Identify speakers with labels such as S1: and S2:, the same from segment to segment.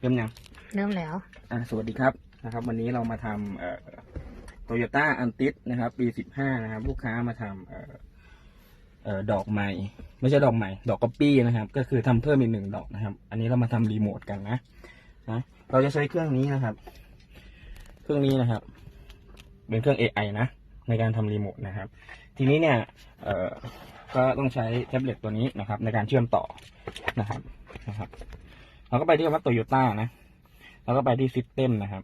S1: เริ่มยัง
S2: เริ่มแล้ว
S1: อ่าสวัสดีครับนะครับ วันนี้เรามาทำเอ่อโตโยต้าอันติสนะครับ ปีสิบห้านะครับ ลูกค้ามาทำเอ่อเอ่อดอกใหม่ ไม่ใช่ดอกใหม่ ดอกก๊อปปี้นะครับ ก็คือทำเพิ่มอีกหนึ่งดอกนะครับ อันนี้เรามาทำรีโมทกันนะนะเราจะใช้เครื่องนี้นะครับ เครื่องนี้นะครับ เป็นเครื่อง AI นะ ในการทำรีโมทนะครับ ทีนี้เนี่ย เอ่อก็ต้องใช้แท็บเล็ตตัวนี้นะครับ ในการเชื่อมต่อนะครับนะครับ เราก็ไปที่คำว่าโตโยต้านะ แล้วก็ไปที่ซิสเต็มนะครับ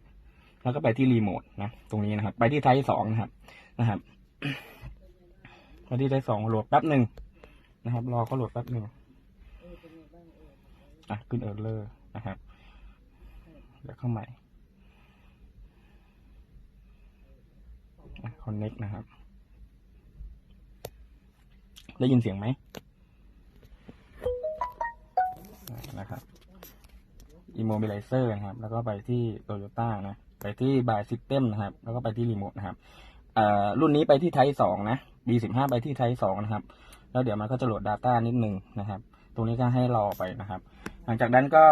S1: แล้วก็ไปที่รีโมทนะ ตรงนี้นะครับ ไปที่ไทป์สองนะครับ นะครับไปที่ไทป์สองโหลดแป๊บหนึ่งนะครับ รอเขาโหลดแป๊บหนึ่งอะขึ้นเออร์เลอร์นะครับเดี๋ยวเข้าใหม่คอนเน็กนะครับ ได้ยินเสียงไหม immobilizer นะครับ แล้วก็ไปที่ Toyota นะ ไปที่ by system นะครับ แล้วก็ไปที่รีโมทนะครับเอ่อรุ่นนี้ไปที่ Type 2นะ B15 ไปที่ Type 2นะครับ แล้วเดี๋ยวมันก็จะโหลด Data นิดนึงนะครับ ตรงนี้ก็ให้รอไปนะครับ หลังจากนั้นก็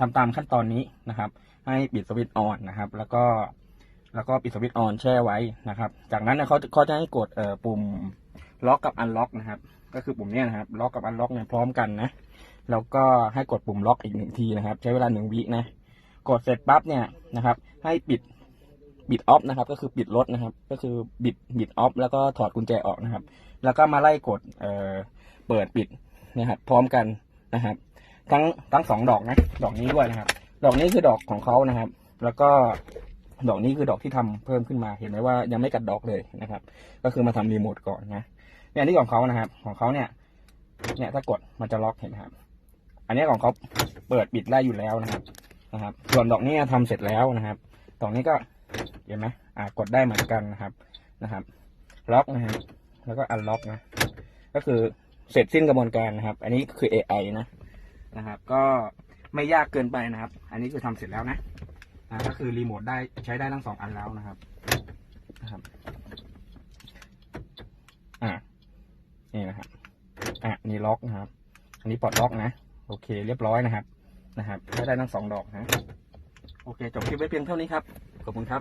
S1: ทำตามขั้นตอนนี้นะครับ ให้ปิดสวิตช์ออนนะครับ แล้วก็ แล้วก็ปิดสวิตช์ออนแช่ไว้นะครับ จากนั้นเนี่ยเขาเขาจะให้กดเอ่อปุ่มล็อกกับอันล็อกนะครับ ก็คือปุ่มนี้นะครับ ล็อกกับอันล็อกเนี่ยพร้อมกันนะ แล้วก็ให้กดปุ่มล็อกอีกหนึ่งทีนะครับ ใช้เวลาหนึ่งวินะ กดเสร็จปั๊บเนี่ยนะครับ ให้ปิดบิดออฟนะครับ ก็คือปิดรถนะครับ ก็คือบิดบิดออฟแล้วก็ถอดกุญแจออกนะครับ แล้วก็มาไล่กดเอ่อเปิดปิดนะครับ พร้อมกันนะครับ ทั้งทั้งสองดอกนะ ดอกนี้ด้วยนะครับ ดอกนี้คือดอกของเขานะครับ แล้วก็ดอกนี้คือดอกที่ทำเพิ่มขึ้นมา เห็นไหมว่ายังไม่กัดดอกเลยนะครับ ก็คือมาทำรีโมทก่อนนะเนี่ยอันนี้ของเขานะครับ ของเขาเนี่ย เนี่ยถ้ากดมันจะล็อกเห็นไหมครับ อันนี้ของเขาเปิดปิดได้อยู่แล้วนะครับนะครับ ส่วนดอกนี้ทำเสร็จแล้วนะครับดอกนี้ก็เห็นไหมอ่ากดได้เหมือนกันนะครับนะครับ ล็อกนะฮะแล้วก็อันล็อกนะ ก็คือเสร็จสิ้นกระบวนการนะครับ อันนี้คือ AI นะนะครับ ก็ไม่ยากเกินไปนะครับ อันนี้คือทำเสร็จแล้วนะนะก็คือรีโมทได้ใช้ได้ทั้งสองอันแล้วนะครับนะครับ อ่านี่นะครับ อะนี่ล็อกนะครับ อันนี้ปลดล็อกนะ โอเค เรียบร้อยนะครับนะครับได้ทั้งสองดอกนะ โอเค จบคลิปไว้เพียงเท่านี้ครับ ขอบคุณครับ